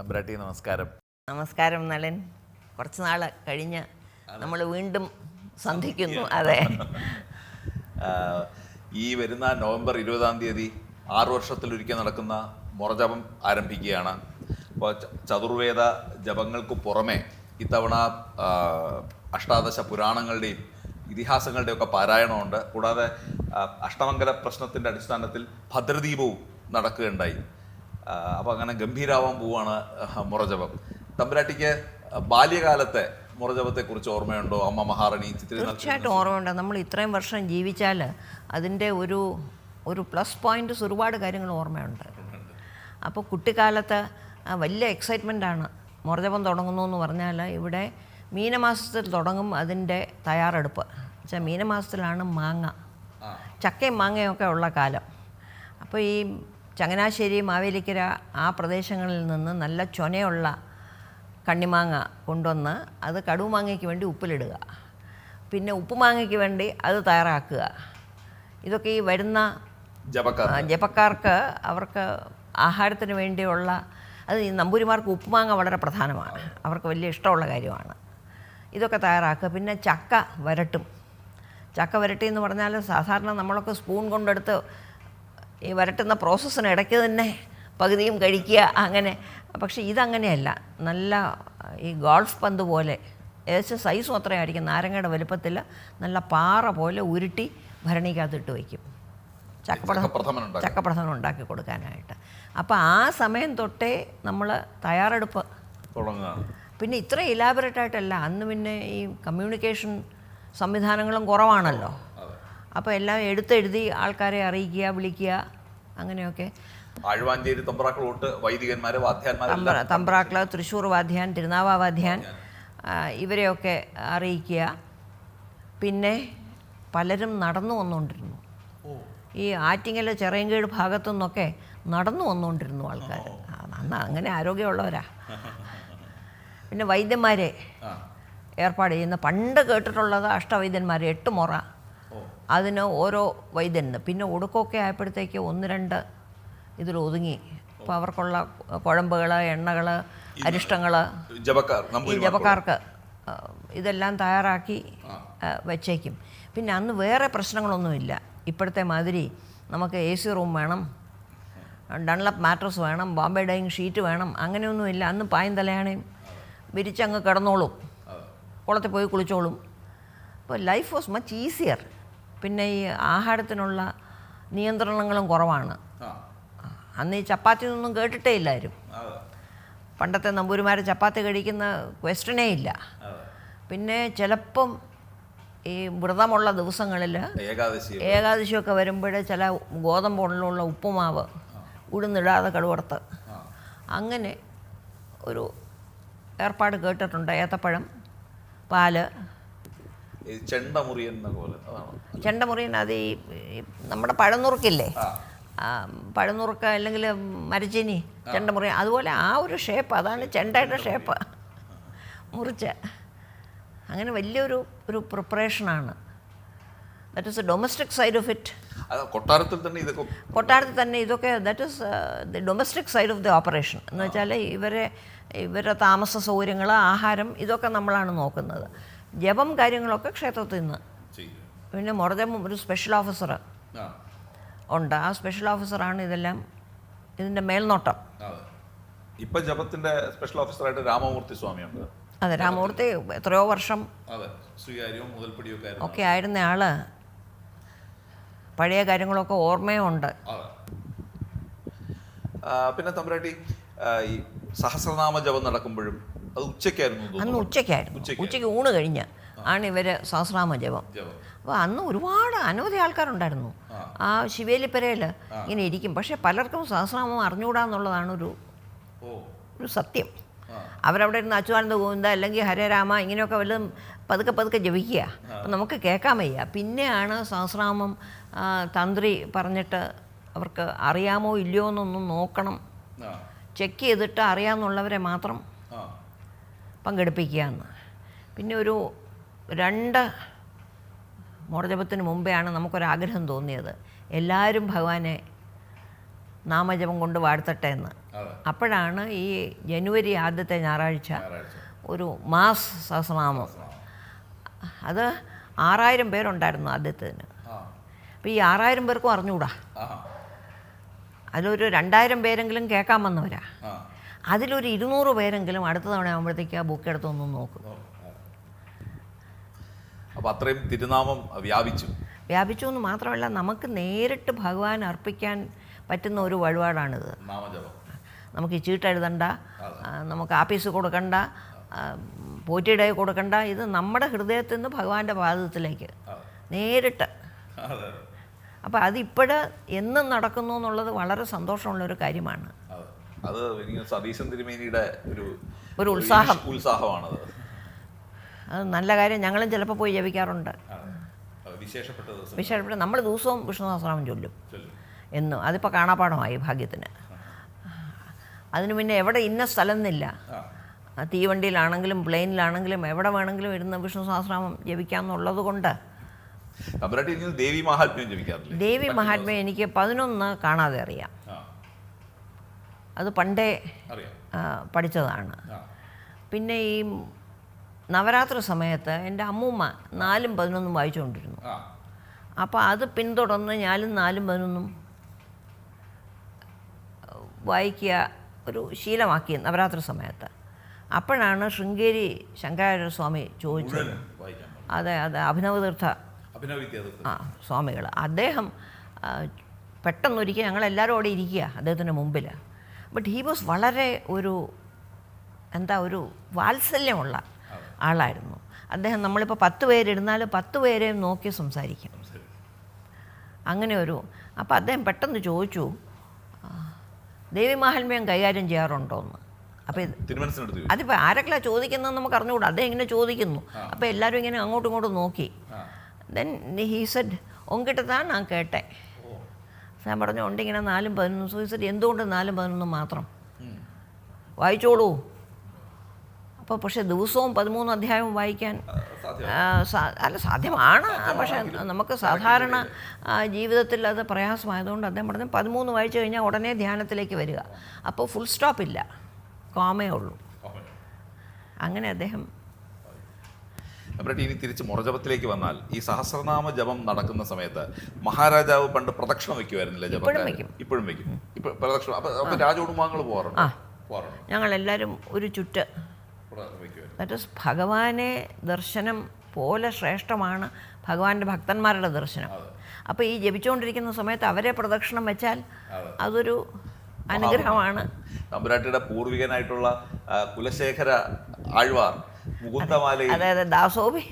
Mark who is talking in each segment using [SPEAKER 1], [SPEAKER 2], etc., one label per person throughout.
[SPEAKER 1] തമ്പുരാട്ടി നമസ്കാരം.
[SPEAKER 2] നമസ്കാരം നളൻ. കുറച്ച് നാൾ കഴിഞ്ഞ് നമ്മൾ വീണ്ടും സന്ധിക്കുന്നു. അതെ.
[SPEAKER 1] ഈ വരുന്ന നവംബർ ഇരുപതാം തീയതി ആറ് വർഷത്തിലൊരിക്കൽ നടക്കുന്ന മുറജപം ആരംഭിക്കുകയാണ്. അപ്പോൾ ചതുർവേദ ജപങ്ങൾക്ക് പുറമെ ഇത്തവണ അഷ്ടാദശ പുരാണങ്ങളുടെയും ഇതിഹാസങ്ങളുടെയൊക്കെ പാരായണമുണ്ട്. കൂടാതെ അഷ്ടമംഗല പ്രശ്നത്തിന്റെ അടിസ്ഥാനത്തിൽ ഭദ്രദീപവും നടക്കുകയുണ്ടായി. അപ്പോൾ അങ്ങനെ ഗംഭീരാവാൻ പോവാണ് മുറജപം. തമ്പുരാട്ടിക്ക് ബാല്യകാലത്തെ മുറജപത്തെക്കുറിച്ച് ഓർമ്മയുണ്ടോ? അമ്മ മഹാറണി
[SPEAKER 2] തീർച്ചയായിട്ടും ഓർമ്മയുണ്ട്. നമ്മൾ ഇത്രയും വർഷം ജീവിച്ചാൽ അതിന്റെ ഒരു ഒരു പ്ലസ് പോയിന്റ്സ് ഒരുപാട് കാര്യങ്ങൾ ഓർമ്മയുണ്ട്. അപ്പോൾ കുട്ടിക്കാലത്ത് വലിയ എക്സൈറ്റ്മെന്റ് ആണ് മുറജപം തുടങ്ങുന്നു എന്ന് പറഞ്ഞാൽ ഇവിടെ മീനമാസത്തിൽ തുടങ്ങും അതിന്റെ തയ്യാറെടുപ്പ്. വെച്ചാൽ മീനമാസത്തിലാണ് മാങ്ങ. ചക്കയും മാങ്ങയും ഒക്കെ ഉള്ള കാലം. അപ്പോൾ ഈ ചങ്ങനാശ്ശേരി മാവേലിക്കര ആ പ്രദേശങ്ങളിൽ നിന്ന് നല്ല ചൊനയുള്ള കണ്ണിമാങ്ങ കൊണ്ടുവന്ന് അത് കടുമാങ്ങയ്ക്ക് വേണ്ടി ഉപ്പിലിടുക. പിന്നെ ഉപ്പുമാങ്ങയ്ക്ക് വേണ്ടി അത് തയ്യാറാക്കുക. ഇതൊക്കെ ഈ വരുന്ന ജപക്കാർക്ക്. അവർക്ക് ആഹാരത്തിന് വേണ്ടിയുള്ള അത് ഈ നമ്പൂരിമാർക്ക് ഉപ്പുമാങ്ങ വളരെ പ്രധാനമാണ്. അവർക്ക് വലിയ ഇഷ്ടമുള്ള കാര്യമാണ്. ഇതൊക്കെ തയ്യാറാക്കുക. പിന്നെ ചക്ക വരട്ടും. ചക്ക വരട്ടി എന്ന് പറഞ്ഞാൽ സാധാരണ നമ്മളൊക്കെ സ്പൂൺ കൊണ്ടെടുത്ത് ഈ വരട്ടുന്ന പ്രോസസ്സിന് ഇടയ്ക്ക് തന്നെ പകുതിയും കഴിക്കുക അങ്ങനെ. പക്ഷേ ഇതങ്ങനെയല്ല. നല്ല ഈ ഗോൾഫ് പന്ത് പോലെ ഏകദേശം സൈസും അത്രയായിരിക്കും നാരങ്ങയുടെ വലുപ്പത്തിൽ നല്ല പാറ പോലെ ഉരുട്ടി ഭരണിക്കകത്തിട്ട് വയ്ക്കും.
[SPEAKER 1] ചക്കപ്രഥമൻ
[SPEAKER 2] ചക്കപ്രഥമൻ ഉണ്ടാക്കി കൊടുക്കാനായിട്ട്. അപ്പോൾ ആ സമയം തൊട്ടേ നമ്മൾ തയ്യാറെടുപ്പ് പിന്നെ ഇത്ര ഇലാബറേറ്റ് ആയിട്ടല്ല. അന്ന് പിന്നെ ഈ കമ്മ്യൂണിക്കേഷൻ സംവിധാനങ്ങളും കുറവാണല്ലോ. അപ്പോൾ എല്ലാം എടുത്തെഴുതി ആൾക്കാരെ അറിയിക്കുക വിളിക്കുക അങ്ങനെയൊക്കെ.
[SPEAKER 1] ആഴ്വാഞ്ചേരി തമ്പ്രാക്കളോട്ട് വൈദികന്മാർ വാദ്യാന്മാർ തമ്പ്രാക്കള
[SPEAKER 2] തമ്പ്ര തമ്പ്രാക്കൾ തൃശ്ശൂർ വാദ്യാൻ തിരുനാവാ വാദ്യാൻ ഇവരെയൊക്കെ അറിയിക്കുക. പിന്നെ പലരും നടന്നു വന്നുകൊണ്ടിരുന്നു ഈ ആറ്റിങ്ങൽ ചെറിയങ്കീട് ഭാഗത്തു നിന്നൊക്കെ നടന്നു വന്നുകൊണ്ടിരുന്നു ആൾക്കാർ അന്ന് അങ്ങനെ ആരോഗ്യമുള്ളവരാ. പിന്നെ വൈദ്യന്മാരെ ഏർപ്പാട് ചെയ്യുന്ന പണ്ട് കേട്ടിട്ടുള്ളത് അഷ്ടവൈദ്യന്മാർ എട്ട് മുറ. അതിന് ഓരോ വൈദ്യന് പിന്നെ ഒടുക്കമൊക്കെ ആയപ്പോഴത്തേക്ക് ഒന്ന് രണ്ട് ഇതിൽ ഒതുങ്ങി. അപ്പോൾ അവർക്കുള്ള കുഴമ്പുകൾ എണ്ണകൾ അരിഷ്ടങ്ങൾ ഈ ജപക്കാർക്ക് ഇതെല്ലാം തയ്യാറാക്കി വെച്ചേക്കും വച്ചേക്കും. പിന്നെ അന്ന് വേറെ പ്രശ്നങ്ങളൊന്നുമില്ല. ഇപ്പോഴത്തെ മാതിരി നമുക്ക് എ സി റൂം വേണം ഡൺലപ്പ് മാട്രസ് വേണം ബോംബെ ഡൈനിങ് ഷീറ്റ് വേണം അങ്ങനെയൊന്നുമില്ല. അന്ന് പായം തലയാണേയും. വിരിച്ചങ്ങ് കിടന്നോളും. കുളത്തിൽ പോയി കുളിച്ചോളും. അപ്പോൾ ലൈഫ് വാസ് മച്ച് ഈസിയർ പിന്നെ ഈ ആഹാരത്തിനുള്ള നിയന്ത്രണങ്ങളും കുറവാണ്. അന്ന് ഈ ചപ്പാത്തി ഒന്നും കേട്ടിട്ടേ
[SPEAKER 1] ഇല്ലായിരുന്നു.
[SPEAKER 2] പണ്ടത്തെ നമ്പൂരിമാർ ചപ്പാത്തി കഴിക്കുന്ന ക്വസ്റ്റ്യനേ ഇല്ല. പിന്നെ ചിലപ്പം ഈ വ്രതമുള്ള ദിവസങ്ങളിൽ
[SPEAKER 1] ഏകാദശി
[SPEAKER 2] ഏകാദശിയൊക്കെ വരുമ്പോൾ ചില ഗോതമ്പുള്ള ഉപ്പുമാവ് ഉഴുന്നിടാതെ കടുവറുത്ത്. അങ്ങനെ ഒരു ഏർപ്പാട് കേട്ടിട്ടുണ്ട്. ഏത്തപ്പഴം പാൽ
[SPEAKER 1] ഈ ചെണ്ടമുറിയൻ പോലെ അതാണ്?
[SPEAKER 2] ചെണ്ടമുറിയൻ അത് ഈ നമ്മുടെ പഴനുറുക്കില്ലേ? പഴനുറുക്ക അല്ലെങ്കിൽ മരച്ചിനി ചെണ്ടമുറി അതുപോലെ ആ ഒരു ഷേപ്പ് അതാണ് ചെണ്ടയുടെ ഷേപ്പ് മുറിച്ച. അങ്ങനെ വലിയൊരു ഒരു പ്രിപ്പറേഷനാണ് that is a domestic side of it
[SPEAKER 1] കൊട്ടാരത്തിൽ തന്നെ ഇതൊക്കെ
[SPEAKER 2] കൊട്ടാരത്തിൽ തന്നെ ഇതൊക്കെ that is the domestic side of the operation എന്ന് വെച്ചാൽ ഇവരെ ഇവരുടെ താമസ സൗകര്യങ്ങൾ ആഹാരം ഇതൊക്കെ നമ്മളാണ് നോക്കുന്നത്. ജപം കാര്യങ്ങളൊക്കെ ക്ഷേത്രത്തിൽ നിന്ന്. പിന്നെ മുറജം ഒരു സ്പെഷ്യൽ ഓഫീസർ ഉണ്ട്. ആ സ്പെഷ്യൽ ഓഫീസറാണ് ഇതെല്ലാം ഇതിന്റെ മേൽനോട്ടം.
[SPEAKER 1] ഇപ്പൊ ജപത്തിന്റെ സ്പെഷ്യൽ ഓഫീസറായിട്ട് രാമമൂർത്തി സ്വാമിയുണ്ട്
[SPEAKER 2] അതെ രാമമൂർത്തി എത്രയോ വർഷം
[SPEAKER 1] ഒക്കെ ആയിരുന്നു.
[SPEAKER 2] ആൾ. പഴയ കാര്യങ്ങളൊക്കെ ഓർമ്മയുണ്ട്.
[SPEAKER 1] പിന്നെ തമ്പുരാട്ടി ഈ സഹസ്രനാമ ജപം നടക്കുമ്പോഴും അത് ഉച്ചയ്ക്കായിരുന്നു
[SPEAKER 2] അന്ന് ഉച്ചയ്ക്കായിരുന്നു.
[SPEAKER 1] ഉച്ചയ്ക്ക്.
[SPEAKER 2] ഊണ് കഴിഞ്ഞ് ആണ് ഇവർ സഹസ്രാമ ജപം. അപ്പോൾ അന്ന് ഒരുപാട് അനവധി ആൾക്കാരുണ്ടായിരുന്നു. ആ. ശിവേലിപ്പരയിൽ ഇങ്ങനെ ഇരിക്കും. പക്ഷേ പലർക്കും സഹസ്രാമം അറിഞ്ഞുകൂടാന്നുള്ളതാണ് ഒരു ഒരു സത്യം. അവരവിടെ ഇരുന്ന് അച്യുതാനന്ദ ഗോവിന്ദ അല്ലെങ്കിൽ ഹരേരാമ ഇങ്ങനെയൊക്കെ വല്ലതും പതുക്കെ പതുക്കെ ജപിക്കുക. അപ്പം നമുക്ക് കേൾക്കാൻ വയ്യ. പിന്നെയാണ് സഹസ്രാമം തന്ത്രി പറഞ്ഞിട്ട് അവർക്ക് അറിയാമോ ഇല്ലയോ എന്നൊന്നും നോക്കണം. ചെക്ക് ചെയ്തിട്ട് അറിയാമെന്നുള്ളവരെ മാത്രം പങ്കെടുപ്പിക്കുക എന്ന് പിന്നെ ഒരു രണ്ട് മോർജപത്തിന് മുമ്പെയാണ് നമുക്കൊരാഗ്രഹം തോന്നിയത്. എല്ലാവരും ഭഗവാനെ നാമജപം കൊണ്ട് വാഴ്ത്തട്ടെ എന്ന്. അപ്പോഴാണ് ഈ ജനുവരി ആദ്യത്തെ ഞായറാഴ്ച ഒരു മാസ് സഹസ്രനാമം. അത് ആറായിരം പേരുണ്ടായിരുന്നു ആദ്യത്തേന്
[SPEAKER 1] ആ.
[SPEAKER 2] അപ്പോൾ ഈ ആറായിരം പേർക്കും അറിഞ്ഞുകൂടാ അതിലൊരു രണ്ടായിരം പേരെങ്കിലും കേൾക്കാൻ വന്നവരാ. അതിലൊരു ഇരുന്നൂറ് പേരെങ്കിലും അടുത്ത തവണ ആകുമ്പോഴത്തേക്ക് ആ ബുക്ക് എടുത്തൊന്ന് നോക്കും.
[SPEAKER 1] അപ്പൊ അത്രയും തിരുനാമം വ്യാപിച്ചു.
[SPEAKER 2] വ്യാപിച്ചു എന്ന് മാത്രമല്ല നമുക്ക് നേരിട്ട് ഭഗവാൻ അർപ്പിക്കാൻ പറ്റുന്ന ഒരു വഴിപാടാണിത്. നമുക്ക് ഈ ചീട്ട് എഴുതണ്ട നമുക്ക് ആപ്പീസ് കൊടുക്കണ്ട പോറ്റിയുടെ കൊടുക്കണ്ട. ഇത് നമ്മുടെ ഹൃദയത്തിൽ നിന്ന് ഭഗവാന്റെ പാദത്തിലേക്ക് നേരിട്ട് അപ്പോൾ അതിപ്പോഴ് എന്നും നടക്കുന്നു എന്നുള്ളത് വളരെ സന്തോഷമുള്ളൊരു കാര്യമാണ്.
[SPEAKER 1] അത് എനിക്ക് സതീശൻ തിരുമേനിയുടെ ഒരു
[SPEAKER 2] ഒരു ഉത്സാഹം.
[SPEAKER 1] ഉത്സാഹമാണത്.
[SPEAKER 2] അത് നല്ല കാര്യം ഞങ്ങളും ചിലപ്പോൾ പോയി ജപിക്കാറുണ്ട്.
[SPEAKER 1] വിശേഷപ്പെട്ട
[SPEAKER 2] നമ്മൾ ദിവസവും വിഷ്ണു സഹസ്രനാമം ചൊല്ലും. എന്നും അതിപ്പോൾ കാണാപ്പാടമായി ഭാഗ്യത്തിന്. അതിന് പിന്നെ എവിടെ ഇന്ന സ്ഥലം എന്നില്ല തീവണ്ടിയിലാണെങ്കിലും പ്ലെയിനിലാണെങ്കിലും എവിടെ വേണമെങ്കിലും ഇരുന്ന് വിഷ്ണു സഹസ്രാമം ജപിക്കാമെന്നുള്ളത് കൊണ്ട്
[SPEAKER 1] തമ്പുരാട്ടി ദേവി മഹാത്മ്യം ജപിക്കാറില്ലേ?
[SPEAKER 2] ദേവി മഹാത്മ്യം എനിക്ക് പതിനൊന്ന് കാണാതെ അറിയാം. അത് പണ്ടേ പഠിച്ചതാണ്. പിന്നെ ഈ നവരാത്രി സമയത്ത് എന്റെ അമ്മൂമ്മ നാലും പതിനൊന്നും വായിച്ചുകൊണ്ടിരുന്നു. അപ്പോൾ അത് പിന്തുടർന്ന് ഞാനും നാലും പതിനൊന്നും വായിക്കുക ഒരു ശീലമാക്കി നവരാത്രി സമയത്ത്. അപ്പോഴാണ് ശൃംഗേരി ശങ്കരാചാര്യ സ്വാമി ചോദിച്ചത്. അതെ അതെ അഭിനവതീർത്ഥ ആ സ്വാമികൾ അദ്ദേഹം പെട്ടെന്നൊരിക്കൽ ഞങ്ങളെല്ലാവരും അവിടെ ഇരിക്കുക അദ്ദേഹത്തിന്റെ മുമ്പിൽ. ബട്ട് ഹീ വാസ് വളരെ ഒരു എന്താ ഒരു വാത്സല്യമുള്ള ആളായിരുന്നു. അദ്ദേഹം നമ്മളിപ്പോൾ പത്ത് പേരിരുന്നാൽ പത്ത് പേരെയും നോക്കി സംസാരിക്കും. അങ്ങനെ ഒരു അപ്പോൾ അദ്ദേഹം പെട്ടെന്ന് ചോദിച്ചു ദേവി മാഹാത്മ്യം കൈകാര്യം ചെയ്യാറുണ്ടോ എന്ന്? അപ്പോൾ. അതിപ്പോൾ ആരൊക്കെയാണ് ചോദിക്കുന്നതെന്ന് നമുക്ക് അറിഞ്ഞുകൂടാ. അദ്ദേഹം ഇങ്ങനെ ചോദിക്കുന്നു. അപ്പോൾ എല്ലാവരും ഇങ്ങനെ അങ്ങോട്ടും ഇങ്ങോട്ടും നോക്കി. ദെൻ ഹീ സെഡ് ഉങ്കിട്ട് താൻ ഞാൻ കേട്ടെ. ഞാൻ പറഞ്ഞു ഉണ്ട് ഇങ്ങനെ നാലും പതിനൊന്നും. സൂയിസൈഡ് സെഡ് എന്തുകൊണ്ട് നാലും പതിനൊന്നും മാത്രം. വായിച്ചോളൂ. അപ്പോൾ പക്ഷേ ദിവസവും പതിമൂന്ന് അധ്യായവും വായിക്കാൻ അല്ല സാധ്യമാണ്. പക്ഷേ നമുക്ക് സാധാരണ ജീവിതത്തിൽ അത് പ്രയാസമായതുകൊണ്ട് അദ്ദേഹം പറഞ്ഞു പതിമൂന്ന് വായിച്ചു കഴിഞ്ഞാൽ ഉടനെ ധ്യാനത്തിലേക്ക് വരിക. അപ്പോൾ ഫുൾ സ്റ്റോപ്പ് ഇല്ല. കോമേ ഉള്ളൂ. അങ്ങനെ അദ്ദേഹം
[SPEAKER 1] തമ്പുരാട്ടി ഇനി തിരിച്ച് മുറജപത്തിലേക്ക് വന്നാൽ ഈ സഹസ്രനാമ ജപം നടക്കുന്ന സമയത്ത് മഹാരാജാവ് പണ്ട് പ്രദക്ഷിണം വെക്കുമായിരുന്നില്ല ജപം?
[SPEAKER 2] ഇപ്പോഴും വെക്കും.
[SPEAKER 1] ഇപ്പൊ പ്രദക്ഷിണം. അപ്പൊ അപ്പൊ രാജകുടുംബാംഗങ്ങൾ പോകാറുണ്ട്? പോകാറുണ്ട്?
[SPEAKER 2] ഞങ്ങളെല്ലാവരും ഒരു ചുറ്റ്. ഭഗവാനെ ദർശനം പോലെ ശ്രേഷ്ഠമാണ് ഭഗവാന്റെ ഭക്തന്മാരുടെ ദർശനം. അപ്പോൾ ഈ ജപിച്ചുകൊണ്ടിരിക്കുന്ന സമയത്ത് അവരെ പ്രദക്ഷിണം വെച്ചാൽ അതൊരു അനുഗ്രഹമാണ്.
[SPEAKER 1] തമ്പുരാട്ടിയുടെ പൂർവികനായിട്ടുള്ള കുലശേഖര ആഴ്വാർ മുകുന്ദമാലയിൽ
[SPEAKER 2] അതായത് ദാസോപി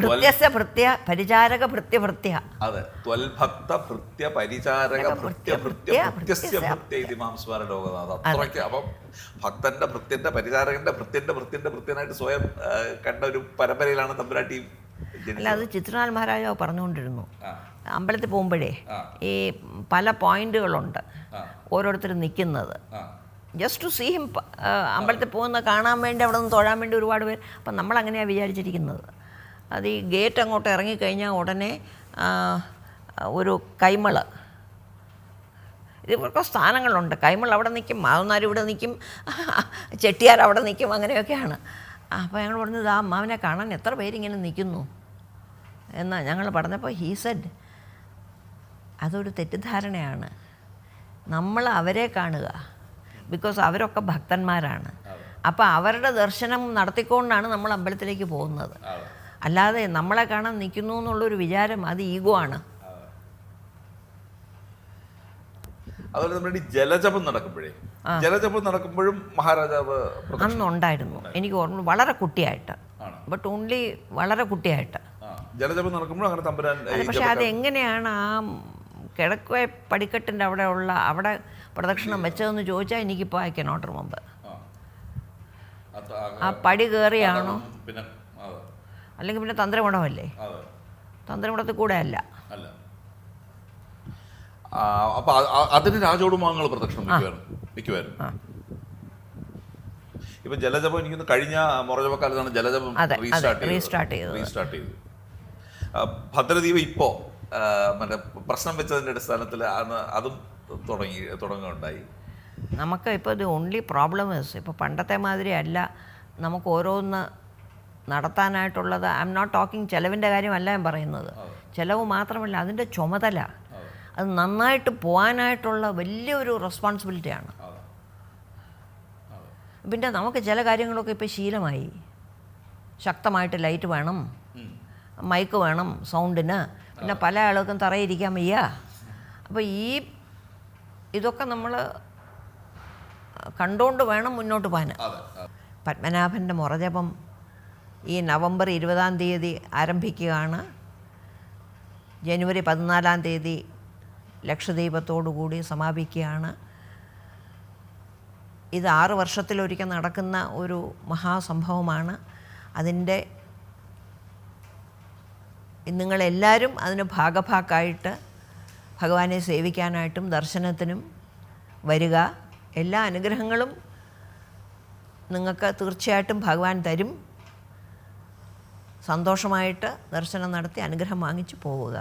[SPEAKER 2] ഭൃത്യസ്യ ഭൃത്യ പരിചാരക ഭൃത്യ ഭൃത്യ
[SPEAKER 1] അതെ ത്വൽഭക്ത ഭൃത്യ പരിചാരക ഭൃത്യ ഭൃത്യ ഭൃത്യസ്യ ഭൃത്യ ഇതി മാം സ്മര ലോകനാഥ അത്രയ്ക്ക് അപ്പം ഭക്തന്റെ ഭൃത്യന്റെ പരിചാരകന്റെ ഭൃത്യന്റെ ഭൃത്യന്റെ ഭൃത്യനായിട്ട് സ്വയം കണ്ട ഒരു പരമ്പരയിലാണ് തമ്പുരാട്ടി
[SPEAKER 2] അല്ല അത് ചിത്രനാഥ് മഹാരാജാവ് പറഞ്ഞുകൊണ്ടിരുന്നു. അമ്പലത്തിൽ പോകുമ്പോഴേ ഈ പല പോയിന്റുകളുണ്ട് ഓരോരുത്തർ നിൽക്കുന്നത്. ജസ്റ്റ് ടു സീ ഹിം അമ്പലത്തിൽ പോകുന്ന കാണാൻ വേണ്ടി അവിടെ നിന്ന് തൊഴാൻ വേണ്ടി ഒരുപാട് പേര്. അപ്പം നമ്മൾ അങ്ങനെയാണ് വിചാരിച്ചിരിക്കുന്നത്. അത് ഈ ഗേറ്റ് അങ്ങോട്ട് ഇറങ്ങിക്കഴിഞ്ഞാൽ ഉടനെ ഒരു കൈമൾ. ഇവർക്ക് സ്ഥാനങ്ങളുണ്ട്. കൈമൾ അവിടെ നിൽക്കും മാവന്മാർ ഇവിടെ നിൽക്കും ചെട്ടിയാർ അവിടെ നിൽക്കും അങ്ങനെയൊക്കെയാണ്. അപ്പോൾ ഞങ്ങൾ പറഞ്ഞത് ആ അമ്മാവനെ കാണാൻ എത്ര പേരിങ്ങനെ നിൽക്കുന്നു എന്നാ ഞങ്ങൾ പറഞ്ഞപ്പോൾ ഹീ സെഡ് അതൊരു തെറ്റിദ്ധാരണയാണ്. നമ്മൾ അവരെ കാണുക. ബിക്കോസ് അവരൊക്കെ ഭക്തന്മാരാണ്. അപ്പോൾ അവരുടെ ദർശനം നടത്തിക്കൊണ്ടാണ് നമ്മൾ അമ്പലത്തിലേക്ക് പോകുന്നത്. അല്ലാതെ നമ്മളെ കാണാൻ നിൽക്കുന്നു എന്നുള്ളൊരു വിചാരം അത് ഈഗോ ആണ്.
[SPEAKER 1] അതുപോലെ നമ്മുടെ ജലജപം നടക്കുമ്പോഴേ ജലജപം നടക്കുമ്പോഴും മഹാരാജാവ്
[SPEAKER 2] അന്നുണ്ടായിരുന്നു. എനിക്ക് ഓർമ്മ വളരെ കുട്ടിയായിട്ട്. ബട്ട് ഓൺലി വളരെ കുട്ടിയായിട്ട്.
[SPEAKER 1] ജലജപം നടക്കുമ്പോഴും അങ്ങനെ തമ്പുരാൻ
[SPEAKER 2] പക്ഷെ അതെങ്ങനെയാണ് ആ കിഴക്കേ പടിക്കെട്ടിന്റെ അവിടെ ഉള്ള അവിടെ പ്രദക്ഷിണം വെച്ചതെന്ന് ചോദിച്ചാൽ എനിക്കിപ്പോൾ ഐ കനോട്ട് റിമെമ്പർ.
[SPEAKER 1] ആ.
[SPEAKER 2] പടി കയറിയാണോ? അല്ലെങ്കിൽ പിന്നെ തന്ത്രമുടമല്ലേ
[SPEAKER 1] അതെ.
[SPEAKER 2] തന്ത്രകുടത്തിൽ കൂടെ അല്ല.
[SPEAKER 1] അപ്പൊ അതിന് രാജകുടുംബാംഗങ്ങൾ പ്രദക്ഷിണം
[SPEAKER 2] ആ.
[SPEAKER 1] ഇപ്പൊ ജലജപം എനിക്കൊന്ന് കഴിഞ്ഞ മുറജപക്കാലത്താണ് ജലജപം റീസ്റ്റാർട്ട്
[SPEAKER 2] ചെയ്തത്.
[SPEAKER 1] റീസ്റ്റാർട്ട് ചെയ്തത്. ഭദ്രദീപ് ഇപ്പോ മറ്റേ പ്രശ്നം വെച്ചതിന്റെ അടിസ്ഥാനത്തിൽ അന്ന് അതും തുടങ്ങി തുടങ്ങുകയുണ്ടായി.
[SPEAKER 2] നമുക്ക് ഇപ്പോൾ ഇത് ഓൺലി പ്രോബ്ലം ഇസ് ഇപ്പോൾ പണ്ടത്തെ മാതിരി അല്ല. നമുക്ക് ഓരോന്ന് നടത്താനായിട്ടുള്ളത് ഐ എം നോട്ട് ടോക്കിംഗ് ചിലവിന്റെ കാര്യമല്ല ഞാൻ പറയുന്നത്. ചിലവ് മാത്രമല്ല അതിന്റെ ചുമതല. അത്. നന്നായിട്ട് പോകാനായിട്ടുള്ള വലിയൊരു റെസ്പോൺസിബിലിറ്റിയാണ് പിന്നെ നമുക്ക് ചില കാര്യങ്ങളൊക്കെ ഇപ്പോൾ ശീലമായി. ശക്തമായിട്ട് ലൈറ്റ് വേണം. മൈക്ക് വേണം സൗണ്ടിന് പിന്നെ പല ആളുകൾക്കും തറയിരിക്കാൻ വയ്യ. അപ്പോൾ ഈ ഇതൊക്കെ നമ്മൾ കണ്ടുകൊണ്ട് വേണം മുന്നോട്ട് പോകാൻ. പത്മനാഭന്റെ മുറജപം ഈ നവംബർ ഇരുപതാം തീയതി ആരംഭിക്കുകയാണ്. ജനുവരി പതിനാലാം തീയതി ലക്ഷദ്വീപത്തോടു കൂടി സമാപിക്കുകയാണ്. ഇത് ആറ് വർഷത്തിലൊരിക്കൽ നടക്കുന്ന ഒരു മഹാസംഭവമാണ്. അതിന്റെ നിങ്ങളെല്ലാവരും അതിന് ഭാഗഭാക്കായിട്ട് ഭഗവാനെ സേവിക്കാനായിട്ടും ദർശനത്തിനും വരിക. എല്ലാ അനുഗ്രഹങ്ങളും നിങ്ങൾക്ക് തീർച്ചയായിട്ടും ഭഗവാൻ തരും. സന്തോഷമായിട്ട് ദർശനം നടത്തി അനുഗ്രഹം വാങ്ങിച്ചു പോവുക.